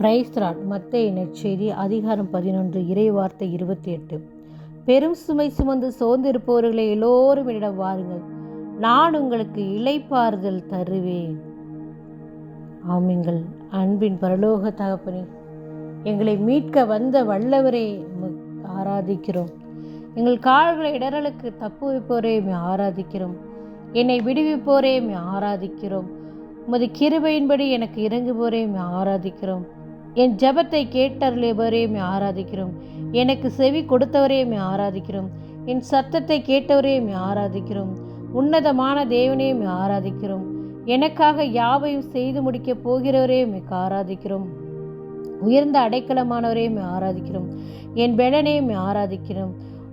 பிரைஸ்ராட் மத்திய இணைச்செய்தி அதிகாரம் பதினொன்று இறைவார்த்தை இருபத்தி எட்டு பெரும் சுமை சுமந்து சோர்ந்திருப்பவர்களை எல்லோரும் என்னிடம் வாருங்கள். நான் உங்களுக்கு இலைப்பாறுதல் தருவேன். ஆமிங்கள். அன்பின் பரலோக தகப்பனே எங்களை மீட்க வந்த வல்லவரே ஆராதிக்கிறோம். எங்கள் கால்களை இடரலுக்கு தப்புவிப்போரே உம்மை ஆராதிக்கிறோம். என்னை விடுவிப்போரே ஆராதிக்கிறோம். உமது கிருபையின்படி எனக்கு இறங்குவோரே ஆராதிக்கிறோம். என் ஜெபத்தை கேட்டருளியவரே மே ஆராதிக்கிறோம். எனக்கு செவி கொடுத்தவரே மே ஆராதிக்கிறோம். என் சத்தத்தை கேட்டவரே மே ஆராதிக்கிறோம். உன்னதமான தேவனே மே ஆராதிக்கிறோம். எனக்காக யாவையும் செய்து முடிக்கப் போகிறவரே உம்மை ஆராதிக்கிறோம். உயர்ந்த அடைக்கலமானவரே ஆராதிக்கிறோம். என் பெலனே உம்மை ஆராதிக்கிறோம்.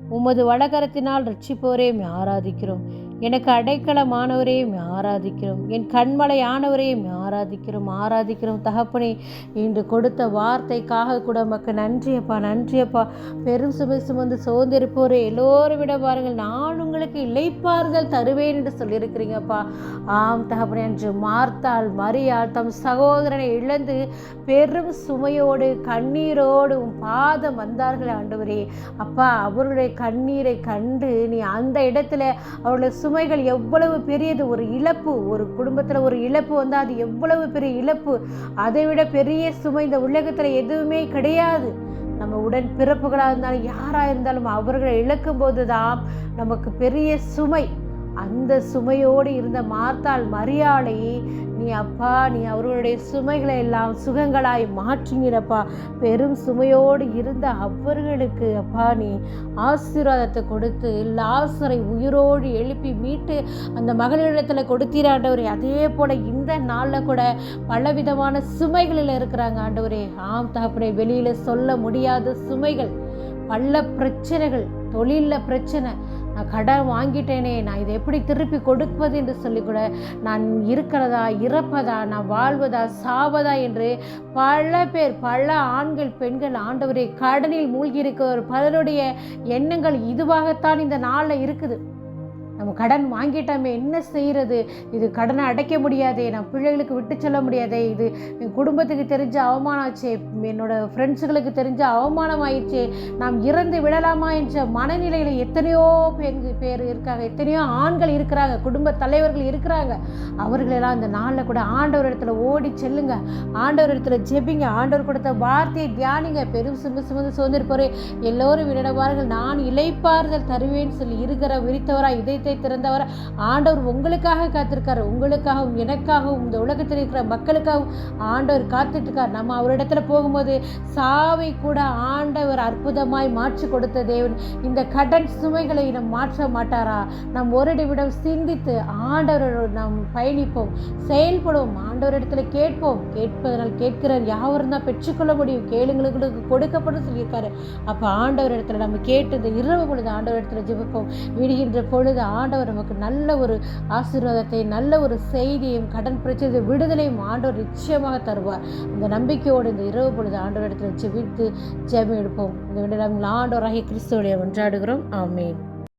உமது வடகரத்தினால் ரட்சிப்போரே உம்மை ஆராதிக்கிறோம். எனக்கு அடைக்கலமானவரே உம்மை ஆராதிக்கிறோம். என் கண்மலையானவரே ஆராதிக்கிறோம் ஆராதிக்கிறோம். தகப்பனே இன்று கொடுத்த வார்த்தைக்காக கூட உமக்கு நன்றியப்பா நன்றியப்பா. பெரும் சுமை சுமந்து சோர்ந்திருப்போரே. எல்லோரும் விட பாருங்கள் நான் உங்களுக்கு இளைப்பாறுதல் தருவேன் என்று சொல்லியிருக்கிறீங்கப்பா. ஆம் தகப்பனே அன்று மார்த்தாள் மரியாள் தம் சகோதரனை இழந்து பெரும் சுமையோடு கண்ணீரோடு பாதம் வந்தார்கள் ஆண்டவரே. அப்பா அவருடைய கண்ணீரை கண்டு நீ அந்த இடத்துல அவருடைய சுமைகள் எவ்வளவு பெரியது. ஒரு இழப்பு ஒரு குடும்பத்தில் ஒரு இழப்பு வந்தால் அது எவ்வளவு பெரிய இழப்பு. அதை விட பெரிய சுமை இந்த உலகத்தில் எதுவுமே கிடையாது. நம்ம உடன் பிறப்புகளாக இருந்தாலும் யாராக இருந்தாலும் அவர்களை இழக்கும் போது தான் நமக்கு பெரிய சுமை. அந்த சுமையோடு இருந்த மார்த்தாள் மரியாளை நீ அப்பா நீ அவர்களுடைய சுமைகளை எல்லாம் சுகங்களாய் மாற்றினப்பா பெரும் சுமையோடு இருந்த அவர்களுக்கு அப்பா நீ ஆசீர்வாதத்தை கொடுத்து லாசரை உயிரோடு எழுப்பி மீட்டு அந்த மகளிடத்தில் கொடுத்தீராண்டவரே அதே போல் இந்த நாளில் கூட பலவிதமான சுமைகளில் இருக்கிறாங்க ஆண்டவரே. ஆம் தகப்பனே வெளியில் சொல்ல முடியாத சுமைகள் பல பிரச்சனைகள் தொழிலில் பிரச்சனை நான் கடன் வாங்கிட்டேனே நான் இதை எப்படி திருப்பி கொடுப்பது என்று சொல்லி கூட நான் இருக்கிறதா இறப்பதா நான் வாழ்வதா சாவதா என்று பல பேர் பல ஆண்கள் பெண்கள் ஆண்டவரை கடனில் மூழ்கி இருக்கிற பலருடைய எண்ணங்கள் இதுவாகத்தான் இந்த நாளில் இருக்குது. நம்ம கடன் வாங்கிட்டோமே என்ன செய்கிறது இது கடனை அடைக்க முடியாதே நான் பிள்ளைகளுக்கு விட்டு சொல்ல முடியாதே இது என் குடும்பத்துக்கு தெரிஞ்ச அவமானம் ஆச்சே என்னோட ஃப்ரெண்ட்ஸுகளுக்கு தெரிஞ்ச அவமானம் ஆயிடுச்சே நாம் இறந்து விடலாமா என்ற மனநிலையில் எத்தனையோ பேர் பேர் இருக்காங்க எத்தனையோ ஆண்கள் இருக்கிறாங்க குடும்ப தலைவர்கள் இருக்கிறாங்க. அவர்களெல்லாம் இந்த நாளில் கூட ஆண்டவர் இடத்துல ஓடி செல்லுங்க. ஆண்டவர் இடத்துல ஜெபிங்க. ஆண்டவர் கொடுத்த வார்த்தையை தியானிங்க. பெரும் சுமந்து சுமந்து சுதந்திருப்போரே எல்லோரும் விடவார்கள் நான் இலைப்பாறுதல் தருவேன்னு சொல்லி இருக்கிற விரித்தவராக இதை இதயத்தை திறந்தவர். ஆண்டவர் உங்களுக்காக காத்திருக்காரு. உங்களுக்காகவும் எனக்காகவும் இந்த உலகத்தில் இருக்கிற மக்களுக்காகவும் ஆண்டவர் காத்துட்டு இருக்கார் நம்ம அவரிடத்துல போகும்போது சாவை கூட ஆண்டவர் அற்புதமாய் மாற்றி கொடுத்த தேவன். இந்த கடன் சுமைகளை நம் மாற்ற மாட்டாரா? நம் ஒரு நிமிடம் சிந்தித்து ஆண்டவரோடு நாம் பயணிப்போம். செயல்படுவோம். ஆண்டவர் இடத்துல கேட்போம். கேட்பதனால் கேட்கிறார். யாவரும் தான் பெற்றுக்கொள்ள முடியும்? கேளுங்களுக்கு கொடுக்கப்படும் சொல்லியிருக்காரு. அப்போ ஆண்டவர் இடத்துல நம்ம கேட்டது இரவு பொழுது ஆண்டவர் இடத்துல ஜெபிப்போம். விடுகின்ற பொழுது ஆண்டவர் நமக்கு நல்ல ஒரு ஆசீர்வாதத்தை நல்ல ஒரு செய்தியும் கடன் பிரச்சனை விடுதலையும் ஆண்டவர் நிச்சயமாக தருவார். இந்த நம்பிக்கையோடு இந்த இரவு பொழுது ஆண்டவர் இடத்துல ஜெபித்து ஜெபம் எடுப்போம். இந்த விட நாங்கள் ஆண்டவராகிய கிறிஸ்துவோடைய ஒன்றாடுகிறோம். ஆமேன்.